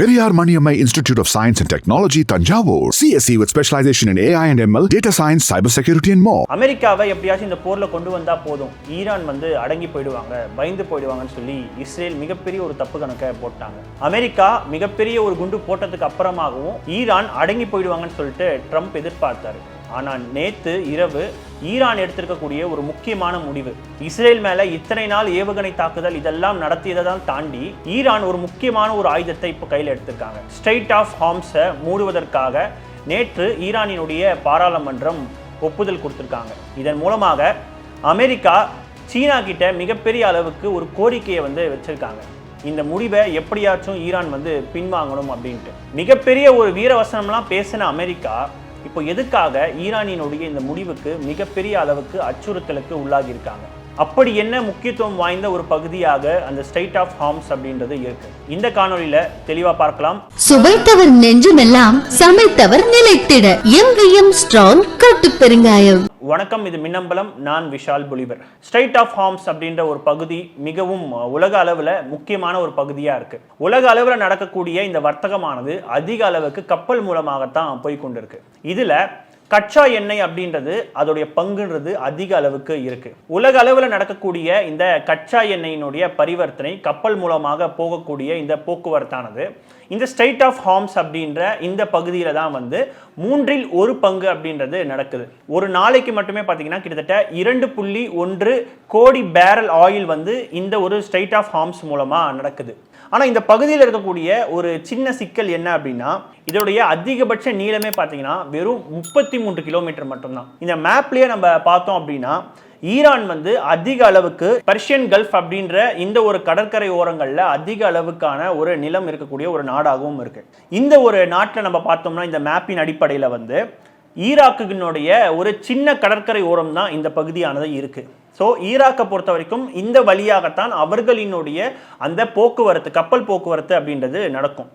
Periyar Maniammai Institute of Science and Technology Thanjavur CSC with specialisation in AI and ML data science cyber security and மோ அமெரிக்காவை எப்படியாச்சும் இந்த போரில் கொண்டு வந்தால் போதும். ஈரான் வந்து அடங்கி போயிடுவாங்க பயந்து போயிடுவாங்கன்னு சொல்லி இஸ்ரேல் மிகப்பெரிய ஒரு தப்பு கணக்கை போட்டாங்க. அமெரிக்கா மிகப்பெரிய ஒரு குண்டு போட்டதுக்கு அப்புறமாகவும் ஈரான் அடங்கி போயிடுவாங்கன்னு சொல்லிட்டு ட்ரம்ப் எதிர்பார்த்தாரு. ஆனால் நேத்து இரவு ஈரான் எடுத்திருக்கக்கூடிய ஒரு முக்கியமான முடிவு. இஸ்ரேல் மேல இத்தனை நாள் ஏவுகணை தாக்குதல் இதெல்லாம் நடத்தியதை தான் தாண்டி ஈரான் ஒரு முக்கியமான ஒரு ஆயுதத்தை இப்போ கையில் எடுத்திருக்காங்க. ஸ்ட்ரைட் ஆஃப் ஹார்ம்ஸை மூடுவதற்காக நேற்று ஈரானினுடைய பாராளுமன்றம் ஒப்புதல் கொடுத்துருக்காங்க. இதன் மூலமாக அமெரிக்கா சீனா கிட்ட மிகப்பெரிய அளவுக்கு ஒரு கோரிக்கையை வந்து வச்சிருக்காங்க. இந்த முடிவை எப்படியாச்சும் ஈரான் வந்து பின்வாங்கணும் அப்படின்ட்டு. மிகப்பெரிய ஒரு வீரவசனம்லாம் பேசின அமெரிக்கா இப்போ எதுக்காக ஈரானினுடைய இந்த முடிவுக்கு மிகப்பெரிய அளவுக்கு அச்சுறுத்தலுக்கு உள்ளாகி இருக்காங்க அப்படி என்ன முக்கியத்துவம் வாய்ந்த ஒரு பகுதியாக அந்த ஸ்டேட் ஆஃப் ஹார்ம்ஸ் அப்படின்றது இருக்கு. இந்த காணொலியில தெளிவா பார்க்கலாம். சுவைத்தவர் நெஞ்சுமெல்லாம் சமைத்தவர் நிலைத்திட. எம் ஸ்ட்ராங் கட்டு பெருங்காயம். வணக்கம் இது மின்னம்பலம் நான் Vishal Puliver. Strait of Hormuz அப்படின்ற ஒரு பகுதி மிகவும் உலக அளவில் முக்கியமான ஒரு பகுதியாக இருக்கு. உலக அளவில் நடக்கக்கூடிய இந்த வர்த்தகமானது அதிக அளவுக்கு கப்பல் மூலமாகத்தான் போய் கொண்டிருக்கு. இதில் கச்சா எண்ணெய் அப்படின்றது அதோடைய பங்குன்றது அதிக அளவுக்கு இருக்கு. உலக அளவில் நடக்கக்கூடிய இந்த கச்சா எண்ணெயினுடைய பரிவர்த்தனை கப்பல் மூலமாக போகக்கூடிய இந்த போக்குவரத்தானது. இந்த ஸ்டேட் ஆஃப் ஹார்ம்ஸ் அப்படின்ற இந்த பகுதியில் தான் வந்து மூன்றில் ஒரு பங்கு அப்படின்றது நடக்குது. ஒரு நாளைக்கு மட்டுமே பார்த்தீங்கன்னா கிட்டத்தட்ட இரண்டு புள்ளி ஒன்று கோடி பேரல் ஆயில் வந்து இந்த ஒரு ஸ்டேட் ஆஃப் ஹார்ம்ஸ் மூலமாக நடக்குது. ஆனால் இந்த பகுதியில் இருக்கக்கூடிய ஒரு சின்ன சிக்கல் என்ன அப்படின்னா இதோடைய அதிகபட்ச நீளமே பார்த்தீங்கன்னா வெறும் முப்பத்தி மூன்று கிலோமீட்டர் மட்டும்தான். இந்த மேப்லேயே நம்ம பார்த்தோம் அப்படின்னா ஈரான் வந்து அதிக அளவுக்கு பர்ஷியன் கல்ஃப் அப்படின்ற இந்த ஒரு கடற்கரை ஓரங்களில் அதிக அளவுக்கான ஒரு நிலம் இருக்கக்கூடிய ஒரு நாடாகவும் இருக்கு. இந்த ஒரு நாட்டில் நம்ம பார்த்தோம்னா இந்த மேப்பின் அடிப்படையில் வந்து ஈராக்குனுடைய ஒரு சின்ன கடற்கரை ஓரம் தான் இந்த பகுதியானது இருக்குது ஸோ ஈராக்கை பொறுத்த வரைக்கும் இந்த வழியாகத்தான் அவர்களினுடைய அந்த போக்குவரத்து கப்பல் போக்குவரத்து அப்படின்றது நடக்கும்.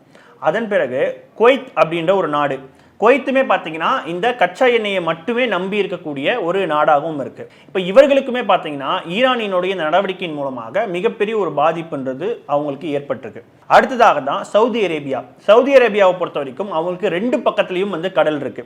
அதன் பிறகு குவைத் அப்படின்ற ஒரு நாடு. குவைத்துமே பார்த்தீங்கன்னா இந்த கச்சா எண்ணெயை மட்டுமே நம்பி இருக்கக்கூடிய ஒரு நாடாகவும் இருக்கு. இப்போ இவர்களுக்குமே பார்த்தீங்கன்னா ஈரானினுடைய இந்த நடவடிக்கையின் மூலமாக மிகப்பெரிய ஒரு பாதிப்புன்றது அவங்களுக்கு ஏற்பட்டிருக்கு. அடுத்ததாக தான் சவுதி அரேபியா. சவுதி அரேபியாவை பொறுத்த வரைக்கும் அவங்களுக்கு ரெண்டு பக்கத்துலையும் வந்து கடல் இருக்கு.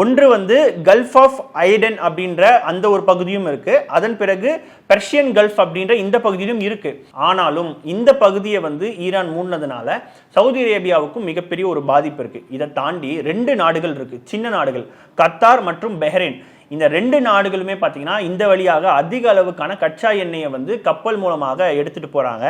ஒன்று வந்து கல்ஃப் ஆஃப் ஐடன் அப்படின்ற அந்த ஒரு பகுதியும் இருக்கு. அதன் பிறகு பெர்ஷியன் கல்ஃப் அப்படின்ற இந்த பகுதியிலும் இருக்கு. ஆனாலும் இந்த பகுதியை வந்து ஈரான் மூடினதுனால சவுதி அரேபியாவுக்கும் மிகப்பெரிய ஒரு பாதிப்பு இருக்கு. இதை தாண்டி ரெண்டு நாடுகள் இருக்கு. சின்ன நாடுகள். கத்தார் மற்றும் பெஹ்ரைன். இந்த ரெண்டு நாடுகளுமே பார்த்தீங்கன்னா இந்த வழியாக அதிக அளவுக்கான கச்சா எண்ணெயை வந்து கப்பல் மூலமாக எடுத்துட்டு போறாங்க.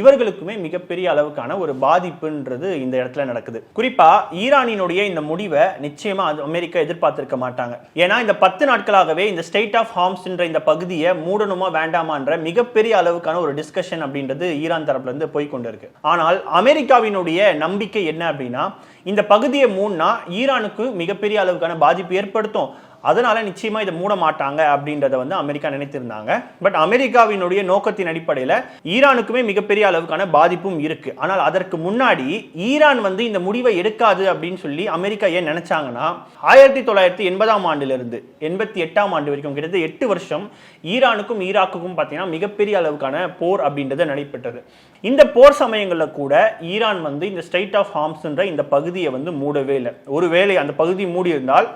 இவர்களுக்குமே மிகப்பெரிய அளவுக்கான ஒரு பாதிப்புன்றது இந்த இடத்துல நடக்குது. குறிப்பா ஈரானினுடைய இந்த முடிவை நிச்சயமா அமெரிக்கா எதிர்பார்த்திருக்க மாட்டாங்க. ஏன்னா இந்த பத்து நாட்களாகவே இந்த ஸ்டேட் ஆஃப் ஹார்ம்ஸ்ன்ற இந்த பகுதியை மூடணுமா வேண்டாமான்ற மிகப்பெரிய அளவுக்கான ஒரு டிஸ்கஷன் அப்படின்றது ஈரான் தரப்புல இருந்து போய் கொண்டு இருக்கு. ஆனால் அமெரிக்காவினுடைய நம்பிக்கை என்ன அப்படின்னா இந்த பகுதியை மூணா ஈரானுக்கு மிகப்பெரிய அளவுக்கான பாதிப்பு ஏற்படுத்தும். அதனால நிச்சயமா இதை மூட மாட்டாங்க அப்படின்றத வந்து அமெரிக்கா நினைத்திருந்தாங்க. பட் அமெரிக்காவினுடைய நோக்கத்தின் அடிப்படையில் ஈரானுக்குமே மிகப்பெரிய அளவுக்கான பாதிப்பும் இருக்கு. ஆனால் அதற்கு முன்னாடி ஈரான் வந்து இந்த முடிவை எடுக்காது அப்படின்னு சொல்லி அமெரிக்கா ஏன் நினைச்சாங்கன்னா ஆயிரத்தி தொள்ளாயிரத்தி எண்பதாம் ஆண்டிலிருந்து எண்பத்தி எட்டாம் ஆண்டு வரைக்கும் கிட்டத்தட்ட எட்டு வருஷம் ஈரானுக்கும் ஈராக்குக்கும் பார்த்தீங்கன்னா மிகப்பெரிய அளவுக்கான போர் அப்படின்றது நடைபெற்றது. இந்த போர் சமயங்களில் கூட ஈரான் வந்து இந்த ஸ்டேட் ஆஃப் ஹார்ம்ஸ்ன்ற இந்த பகுதியை வந்து மூடவே இல்லை. ஒருவேளை அந்த பகுதி மூடியிருந்தால்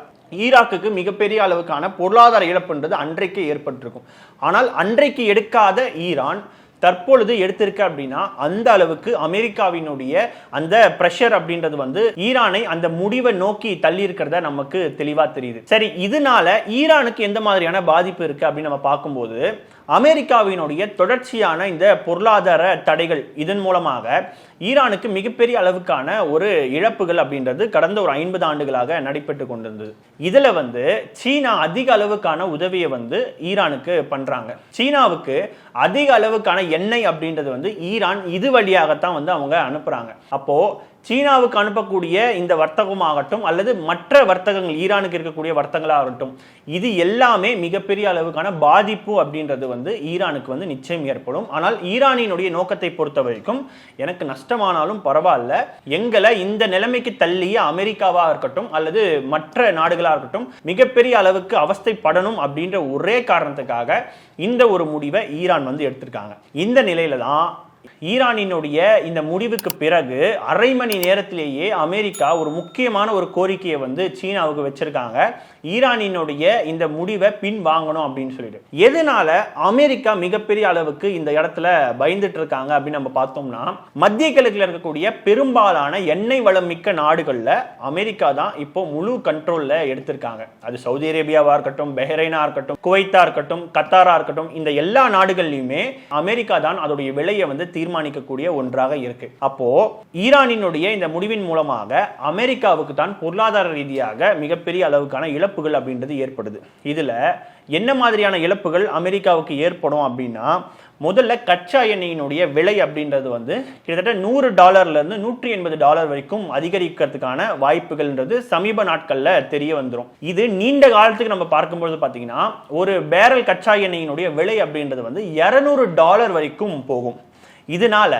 ஈராக்குக்கு மிகப்பெரிய அளவுக்கான பொருளாதார இழப்புன்றது அன்றைக்கு ஏற்பட்டிருக்கும். ஆனால் அன்றைக்கு எடுக்காத ஈரான் தற்பொழுது எடுத்திருக்க அப்படின்னா அந்த அளவுக்கு அமெரிக்காவினுடைய அந்த ப்ரெஷர் அப்படின்றது வந்து ஈரானை அந்த முடிவை நோக்கி தள்ளி இருக்கிறத நமக்கு தெளிவா தெரியுது. சரி இதனால ஈரானுக்கு எந்த மாதிரியான பாதிப்பு இருக்கு அப்படின்னு நம்ம பார்க்கும்போது அமெரிக்காவினுடைய தொடர்ச்சியான இந்த பொருளாதார தடைகள் இதன் மூலமாக ஈரானுக்கு மிகப்பெரிய அளவுக்கான ஒரு இழப்புகள் அப்படின்றது கடந்த ஒரு ஐம்பது ஆண்டுகளாக நடைபெற்று கொண்டிருந்தது. இதில் வந்து சீனா அதிக அளவுக்கான உதவியை வந்து ஈரானுக்கு பண்ணுறாங்க சீனாவுக்கு அதிக அளவுக்கான எண்ணெய் அப்படின்றது வந்து ஈரான் இது வழியாகத்தான் வந்து அவங்க அனுப்புகிறாங்க அப்போது சீனாவுக்கு அனுப்பக்கூடிய இந்த வர்த்தகமாகட்டும் அல்லது மற்ற வர்த்தகங்கள் ஈரானுக்கு இருக்கக்கூடிய வர்த்தகங்களாகட்டும் இது எல்லாமே மிகப்பெரிய அளவுக்கான பாதிப்பு அப்படின்றது வந்து ஈரானுக்கு வந்து நிச்சயம் ஏற்படும். ஆனால் ஈரானினுடைய நோக்கத்தை பொறுத்த வரைக்கும் எனக்கு நஷ்டமானாலும் பரவாயில்ல. எங்களை இந்த நிலைமைக்கு தள்ளிய அமெரிக்காவாக இருக்கட்டும் அல்லது மற்ற நாடுகளாக இருக்கட்டும் மிகப்பெரிய அளவுக்கு அவஸ்தைப்படணும் அப்படின்ற ஒரே காரணத்துக்காக இந்த ஒரு முடிவை ஈரான் வந்து எடுத்திருக்காங்க. இந்த நிலையில தான் ஈரானினுடைய இந்த முடிவுக்கு பிறகு அரை மணி நேரத்திலேயே அமெரிக்கா ஒரு முக்கியமான ஒரு கோரிக்கையை வந்து சீனாவுக்கு வச்சிருக்காங்க. ஈரானினுடைய இந்த முடிவை பின் வாங்கணும் அப்படின்னு சொல்லிட்டு. எதனால அமெரிக்கா மிகப்பெரிய அளவுக்கு இந்த இடத்துல பயந்துட்டு இருக்காங்க அப்படின்னு நம்ம பார்த்தோம்னா மத்திய கிழக்குல இருக்கக்கூடிய பெரும்பாலான எண்ணெய் வளம் மிக்க நாடுகள்ல அமெரிக்கா தான் இப்போ முழு கண்ட்ரோல்ல எடுத்திருக்காங்க. அது சவுதி அரேபியாவா இருக்கட்டும் பெஹ்ரைனா இருக்கட்டும் குவைத்தா இருக்கட்டும் கத்தாரா இருக்கட்டும் இந்த எல்லா நாடுகள்லையுமே அமெரிக்கா தான் அதோடைய விலையை வந்து தீர்மானிக்கக்கூடிய ஒன்றாக இருக்கு. அப்போ ஈரானினுடைய இந்த முடிவின் மூலமாக அமெரிக்காவுக்கு தான் பொருளாதார ரீதியாக மிகப்பெரிய அளவுக்கான இழப்புகள் அப்படின்றது ஏற்படுது. இதில் என்ன மாதிரியான இழப்புகள் அமெரிக்காவுக்கு ஏற்படும் அப்படின்னா முதல்ல கச்சா எண்ணெயினுடைய விலை அப்படின்றது வந்து கிட்டத்தட்ட நூறு டாலர்லேருந்து நூற்றி எண்பது டாலர் வரைக்கும் அதிகரிக்கிறதுக்கான வாய்ப்புகள்ன்றது சமீப நாட்களில் தெரிய வந்துடும் இது நீண்ட காலத்துக்கு நம்ம பார்க்கும்பொழுது பார்த்தீங்கன்னா ஒரு பேரல் கச்சா எண்ணெயினுடைய விலை அப்படின்றது வந்து 200 டாலர் வரைக்கும் போகும். இதனால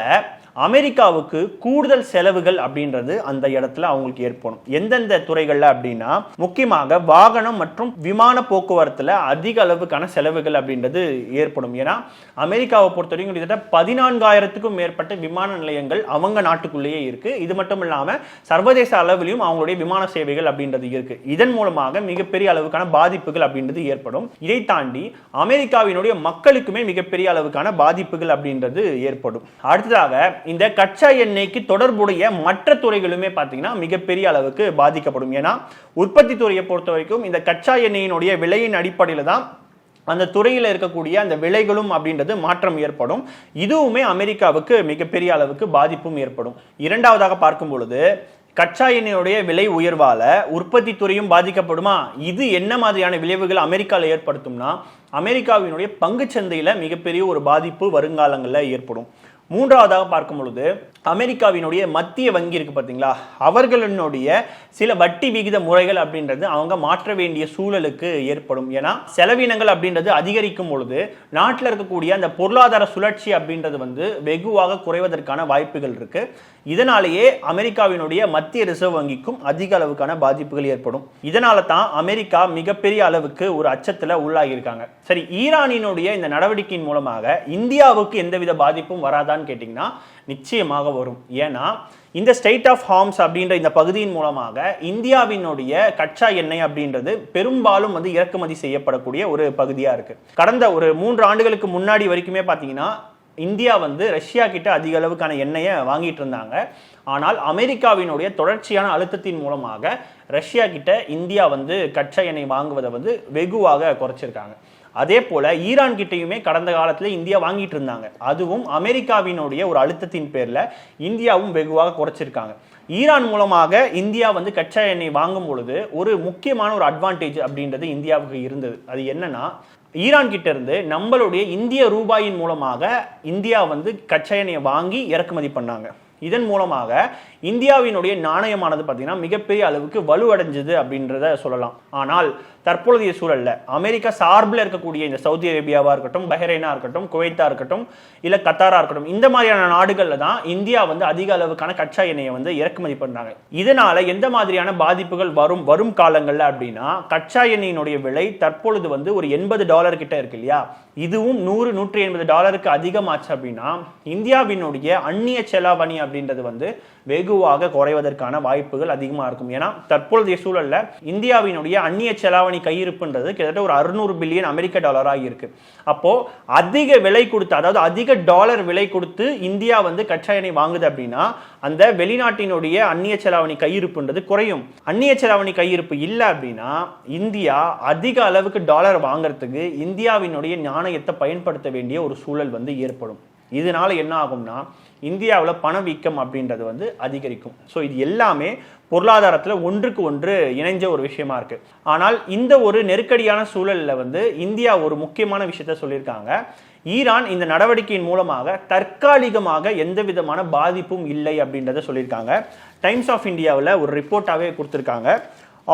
அமெரிக்காவுக்கு கூடுதல் செலவுகள் அப்படின்றது அந்த இடத்துல அவங்களுக்கு ஏற்படும் எந்தெந்த துறைகள்ல அப்படின்னா முக்கியமாக வாகனம் மற்றும் விமான போக்குவரத்துல அதிக அளவுக்கான செலவுகள் அப்படின்றது ஏற்படும். ஏன்னா அமெரிக்காவை பொறுத்த வரைக்கும் கிட்டத்தட்ட பதினான்காயிரத்துக்கும் மேற்பட்ட விமான நிலையங்கள் அவங்க நாட்டுக்குள்ளேயே இருக்கு. இது மட்டும் இல்லாம சர்வதேச அளவிலையும் அவங்களுடைய விமான சேவைகள் அப்படின்றது இருக்கு. இதன் மூலமாக மிகப்பெரிய அளவுக்கான பாதிப்புகள் அப்படின்றது ஏற்படும். இதை தாண்டி அமெரிக்காவினுடைய மக்களுக்குமே மிகப்பெரிய அளவுக்கான பாதிப்புகள் அப்படின்றது ஏற்படும். அடுத்ததாக இந்த கச்சா எண்ணெய்க்கு தொடர்புடைய மற்ற துறைகளுமே பார்த்தீங்கன்னா மிகப்பெரிய அளவுக்கு பாதிக்கப்படும். ஏன்னா உற்பத்தி துறையை பொறுத்த வரைக்கும் இந்த கச்சா எண்ணெயினுடைய விலையின் அடிப்படையில் தான் அந்த துறையில் இருக்கக்கூடிய அந்த விலைகளும் அப்படின்றது மாற்றம் ஏற்படும். இதுவுமே அமெரிக்காவுக்கு மிகப்பெரிய அளவுக்கு பாதிப்பும் ஏற்படும். இரண்டாவதாக பார்க்கும் பொழுது கச்சா எண்ணெயுடைய விலை உயர்வால உற்பத்தி துறையும் பாதிக்கப்படுமா? இது என்ன மாதிரியான விளைவுகள் அமெரிக்காவில் ஏற்படுத்தும்னா அமெரிக்காவினுடைய பங்குச்சந்தையில மிகப்பெரிய ஒரு பாதிப்பு வருங்காலங்களில் ஏற்படும். மூன்றாவதாக பார்க்கும் பொழுது அமெரிக்காவினுடைய மத்திய வங்கி இருக்கு பார்த்தீங்களா? அவர்களினுடைய சில வட்டி விகித முறைகள் அப்படின்றது அவங்க மாற்ற வேண்டிய சூழலுக்கு ஏற்படும். ஏன்னா செலவினங்கள் அப்படின்றது அதிகரிக்கும் பொழுது நாட்டில் இருக்கக்கூடிய அந்த பொருளாதார சுழற்சி அப்படின்றது வந்து வெகுவாக குறைவதற்கான வாய்ப்புகள் இருக்கு. இதனாலேயே அமெரிக்காவினுடைய மத்திய ரிசர்வ் வங்கிக்கும் அதிக அளவுக்கான பாதிப்புகள் ஏற்படும். இதனால தான் அமெரிக்கா மிகப்பெரிய அளவுக்கு ஒரு அச்சத்தில் உள்ளாகியிருக்காங்க. சரி ஈரானினுடைய இந்த நடவடிக்கையின் மூலமாக இந்தியாவுக்கு எந்தவித பாதிப்பும் வருதான்னு கேட்டிங்கன்னா நிச்சயமாக வரும். ஏன்னா இந்த ஸ்டேட் ஆஃப் ஹார்ம்ஸ் அப்படின்ற இந்த பகுதியின் மூலமாக இந்தியாவினுடைய கச்சா எண்ணெய் அப்படின்றது பெரும்பாலும் வந்து இறக்குமதி செய்யப்படக்கூடிய ஒரு பகுதியாக இருக்கு. கடந்த ஒரு மூன்று ஆண்டுகளுக்கு முன்னாடி வரைக்குமே பார்த்தீங்கன்னா இந்தியா வந்து ரஷ்யா கிட்ட அதிக அளவுக்கான எண்ணெயை வாங்கிட்டு இருந்தாங்க. ஆனால் அமெரிக்காவினுடைய தொடர்ச்சியான அழுத்தத்தின் மூலமாக ரஷ்யா கிட்ட இந்தியா வந்து கச்சா எண்ணெய் வாங்குவதை வந்து வெகுவாக குறைச்சிருக்காங்க. அதே போல ஈரான் கிட்டையுமே கடந்த காலத்தில் இந்தியா வாங்கிட்டு இருந்தாங்க. அதுவும் அமெரிக்காவினுடைய ஒரு அழுத்தத்தின் பேரில் இந்தியாவும் வெகுவாக குறைச்சிருக்காங்க. ஈரான் மூலமாக இந்தியா வந்து கச்சா எண்ணெய் வாங்கும் பொழுது ஒரு முக்கியமான ஒரு அட்வான்டேஜ் அப்படின்றது இந்தியாவுக்கு இருந்தது. அது என்னன்னா ஈரான் கிட்ட இருந்து நம்மளுடைய இந்திய ரூபாயின் மூலமாக இந்தியா வந்து கச்சா எண்ணெயை வாங்கி இறக்குமதி பண்ணாங்க. இதன் மூலமாக இந்தியாவினுடைய நாணயமானது பார்த்தீங்கன்னா மிகப்பெரிய அளவுக்கு வலுவடைஞ்சது அப்படின்றத சொல்லலாம். ஆனால் தற்பொழுதைய சூழல்ல அமெரிக்கா சார்பில் இருக்கக்கூடிய இந்த சவுதி அரேபியாவாக இருக்கட்டும் பஹ்ரைனாக இருக்கட்டும் குவைத்தாக இருக்கட்டும் இல்லை கத்தாராக இருக்கட்டும் இந்த மாதிரியான நாடுகளில் தான் இந்தியா வந்து அதிக அளவுக்கான கச்சா எண்ணெயை வந்து இறக்குமதி பண்ணுறாங்க இதனால் எந்த மாதிரியான பாதிப்புகள் வரும் வரும் காலங்களில் அப்படின்னா கச்சா எண்ணெயினுடைய விலை தற்பொழுது வந்து ஒரு எண்பது டாலர் கிட்ட இருக்கு இல்லையா? இதுவும் நூறு நூற்றி எண்பது டாலருக்கு அதிகமாச்சு அப்படின்னா இந்தியாவினுடைய அந்நிய செலாவணி அப்படின்றது வந்து வெகுவாக குறைவதற்கான வாய்ப்புகள் அதிகமாக இருக்கும். ஏன்னா தற்பொழுதைய சூழலில் இந்தியாவினுடைய அந்நிய செலாவணி கையிருப்புன்றது கிட்டத்தட்ட ஒரு அறுநூறு பில்லியன் அமெரிக்க டாலராக இருக்கு. அப்போ அதிக விலை கொடுத்து அதாவது அதிக டாலர் விலை கொடுத்து இந்தியா வந்து கச்சா எண்ணெய் வாங்குது அப்படின்னா அந்த வெளிநாட்டினுடைய அந்நிய செலாவணி கையிருப்புன்றது குறையும். அந்நிய செலாவணி கையிருப்பு இல்லை அப்படின்னா இந்தியா அதிக அளவுக்கு டாலர் வாங்குறதுக்கு இந்தியாவினுடைய நாணயத்தை பயன்படுத்த வேண்டிய ஒரு சூழல் வந்து ஏற்படும். இதனால என்ன ஆகும்னா இந்தியாவில் பணவீக்கம் அப்படின்றது வந்து அதிகரிக்கும். ஸோ இது எல்லாமே பொருளாதாரத்தில் ஒன்றுக்கு ஒன்று இணைஞ்ச ஒரு விஷயமா இருக்கு. ஆனால் இந்த ஒரு நெருக்கடியான சூழலில் வந்து இந்தியா ஒரு முக்கியமான விஷயத்த சொல்லியிருக்காங்க. ஈரான் இந்த நடவடிக்கையின் மூலமாக தற்காலிகமாக எந்த விதமான பாதிப்பும் இல்லை அப்படின்றத சொல்லியிருக்காங்க. டைம்ஸ் ஆஃப் இந்தியாவில் ஒரு ரிப்போர்ட்டாகவே கொடுத்துருக்காங்க.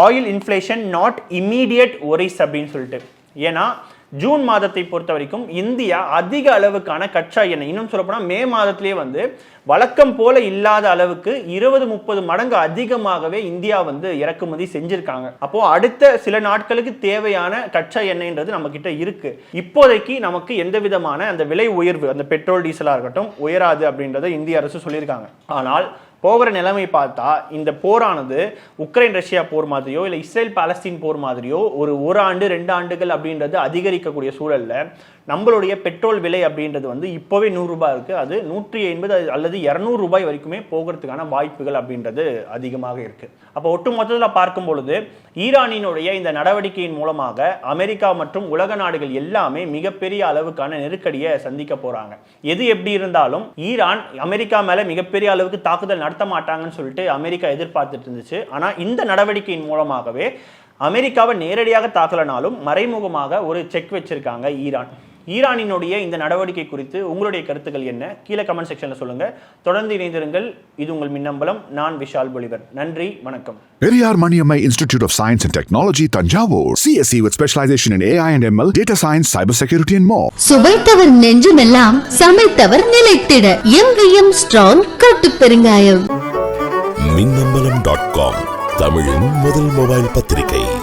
Oil inflation not immediate worries அப்படின்னு சொல்லிட்டு. ஏன்னா ஜூன் மாதத்தை பொறுத்த வரைக்கும் இந்தியா அதிக அளவுக்கான கச்சா எண்ணெய். இன்னும் சொல்லப்போனால் மே மாதத்திலேயே வந்து வழக்கம் போல இல்லாத அளவுக்கு இருபது முப்பது மடங்கு அதிகமாகவே இந்தியா வந்து இறக்குமதி செஞ்சிருக்காங்க. அப்போ அடுத்த சில நாட்களுக்கு தேவையான கச்சா எண்ணெய்ன்றது நம்ம கிட்ட இருக்கு. இப்போதைக்கு நமக்கு எந்த விதமான அந்த விலை உயர்வு அந்த பெட்ரோல் டீசலாக இருக்கட்டும் உயராது அப்படின்றத இந்திய அரசு சொல்லியிருக்காங்க. ஆனால் போகிற நிலைமை பார்த்தா இந்த போரானது உக்ரைன் ரஷ்யா போர் மாதிரியோ இல்லை இஸ்ரேல் பாலஸ்தீன் போர் மாதிரியோ ஒரு ஒரு ஆண்டு ரெண்டு ஆண்டுகள் அப்படின்றது அதிகரிக்கக்கூடிய சூழல்ல நம்மளுடைய பெட்ரோல் விலை அப்படின்றது வந்து இப்போவே நூறு ரூபாய் இருக்கு. அது நூற்றி ஐம்பது அல்லது இரநூறு ரூபாய் வரைக்குமே போகிறதுக்கான வாய்ப்புகள் அப்படின்றது அதிகமாக இருக்கு. அப்போ ஒட்டு மொத்தத்தில் பார்க்கும் பொழுது ஈரானினுடைய இந்த நடவடிக்கையின் மூலமாக அமெரிக்கா மற்றும் உலக நாடுகள் எல்லாமே மிகப்பெரிய அளவுக்கான நெருக்கடியை சந்திக்க போறாங்க. எது எப்படி இருந்தாலும் ஈரான் அமெரிக்கா மேல மிகப்பெரிய அளவுக்கு தாக்குதல் நடத்த மாட்டாங்கன்னு சொல்லிட்டு அமெரிக்கா எதிர்பார்த்துட்டு இருந்துச்சு. ஆனா இந்த நடவடிக்கையின் மூலமாகவே அமெரிக்காவை நேரடியாக தாக்கலனாலும் மறைமுகமாக ஒரு செக் வச்சிருக்காங்க ஈரான். ஈரானினுடைய இந்த நடவடிக்கை குறித்து உங்களுடைய கருத்துக்கள் என்ன? கீழே கமெண்ட் செக்ஷன்ல சொல்லுங்க. தொடர்ந்து இணைந்திருங்கள். இது உங்கள் மின்னம்பலம். நான் விஷால் பொலிவர். நன்றி. வணக்கம். Periyar Maniammai Institute of Science and Technology, Tanjavur. CSE with specialization in AI and ML, data science, cybersecurity, and more. சுவைத்தவர் நெஞ்சுமெல்லாம் சமைத்தவர் நிலைத்திட. எங்கேயும் ஸ்ட்ராங் கட்டு பெருங்காயம். மின்னம்பலம் டாட் காம் தமிழின் முதல் மொபைல் பத்திரிகை.